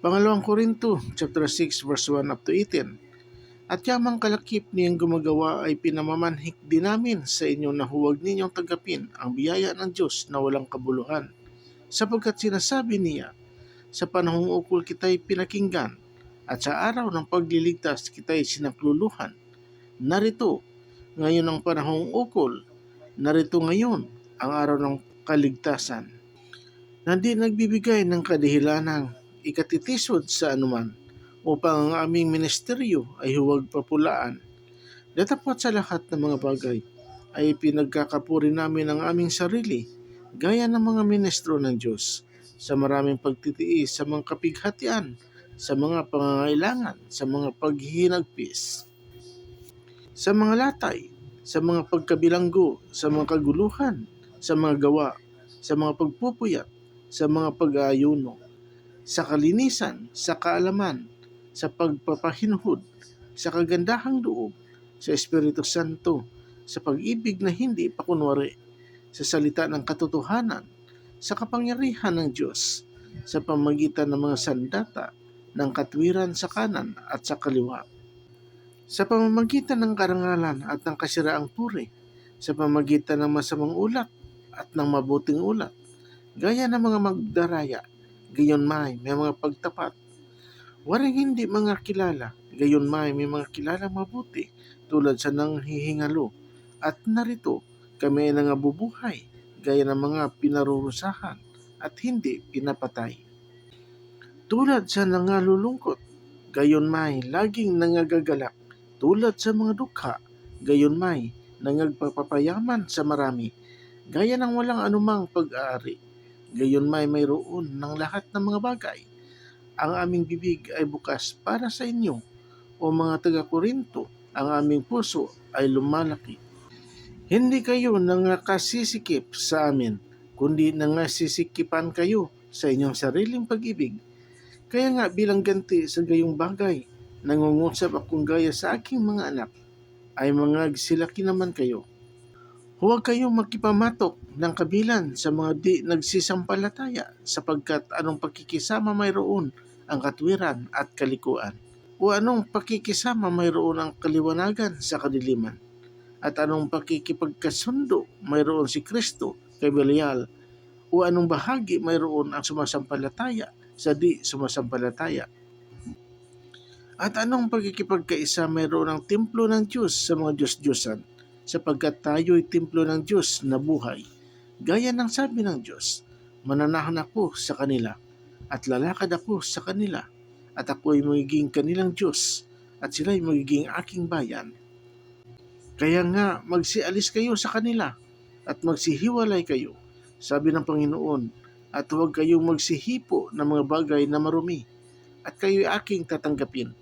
Pangalawang Korinto, chapter 6, verse 1 up to 18. At yamang kalakip niyang gumagawa ay pinamamanhik din namin sa inyo na huwag ninyong tagapin ang biyaya ng Diyos na walang kabuluhan. Sapagkat sinasabi niya, sa panahong ukol kita'y pinakinggan, at sa araw ng pagliligtas kita'y sinakluluhan. Narito, ngayon ang panahong ukol, narito ngayon ang araw ng kaligtasan. Na di nagbibigay ng kadahilanang ikatitisod sa anuman upang ang aming ministeryo ay huwag papulaan. Datapot sa lahat ng mga bagay ay pinagkakapuri namin ang aming sarili gaya ng mga ministro ng Diyos sa maraming pagtitiis sa mga kapighatian, sa mga pangangailangan, sa mga paghihinagpis, sa mga latay, sa mga pagkabilanggo, sa mga kaguluhan, sa mga gawa, sa mga pagpupuyat, sa mga pag-aayuno, sa kalinisan, sa kaalaman, sa pagpapahinhod, sa kagandahang loob, sa Espiritu Santo, sa pag-ibig na hindi pakunwari, sa salita ng katotohanan, sa kapangyarihan ng Diyos, sa pamagitan ng mga sandata ng katwiran sa kanan at sa kaliwa, sa pamamagitan ng karangalan at ng kasiraang puri, sa pamamagitan ng masamang ulat at ng mabuting ulat, gaya ng mga magdaraya, gayon may may mga pagtapat, Waring hindi mga kilala, gayon may may mga kilala mabuti tulad sa nang hihingalo. At narito, kami ay nangabubuhay gaya ng mga pinarurusahan at hindi pinapatay. Tulad sa nangalulungkot, gayon may laging nangagagalak. Tulad sa mga dukha, gayon may nangagpapapayaman sa marami. Gaya ng walang anumang pag-aari, gayon may mayroon ng lahat ng mga bagay ang aming bibig ay bukas para sa inyo. O mga taga-Korinto, ang aming puso ay lumalaki. Hindi kayo nangakasisikip sa amin, kundi nangasisikipan kayo sa inyong sariling pag-ibig. Kaya nga bilang ganti sa gayong bagay, nangungusap akong gaya sa aking mga anak, ay mga silaki naman kayo. Huwag kayong magkipamatok ng kabilan sa mga di nagsisampalataya sapagkat anong pakikisama mayroon ang katwiran at kalikuan? O anong pakikisama mayroon ang kaliwanagan sa kadiliman? At anong pakikipagkasundo mayroon si Kristo kay Belial? O anong bahagi mayroon ang sumasampalataya sa di sumasampalataya? At anong pagkikipagkaisa mayroon ang templo ng Diyos sa mga Diyos-Diyosan? Sapagkat tayo'y templo ng Diyos na buhay. Gaya ng sabi ng Diyos, mananahan ako sa kanila at lalakad ako sa kanila at ako ay magiging kanilang Diyos at sila ay magiging aking bayan. Kaya nga magsialis kayo sa kanila at magsihiwalay kayo, sabi ng Panginoon, at huwag kayong magsihipo ng mga bagay na marumi, at kayo'y aking tatanggapin,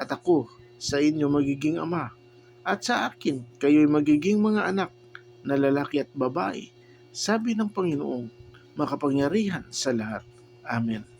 at ako sa inyo magiging ama, at sa akin kayo'y magiging mga anak na lalaki at babae, sabi ng Panginoong makapangyarihan sa lahat. Amen.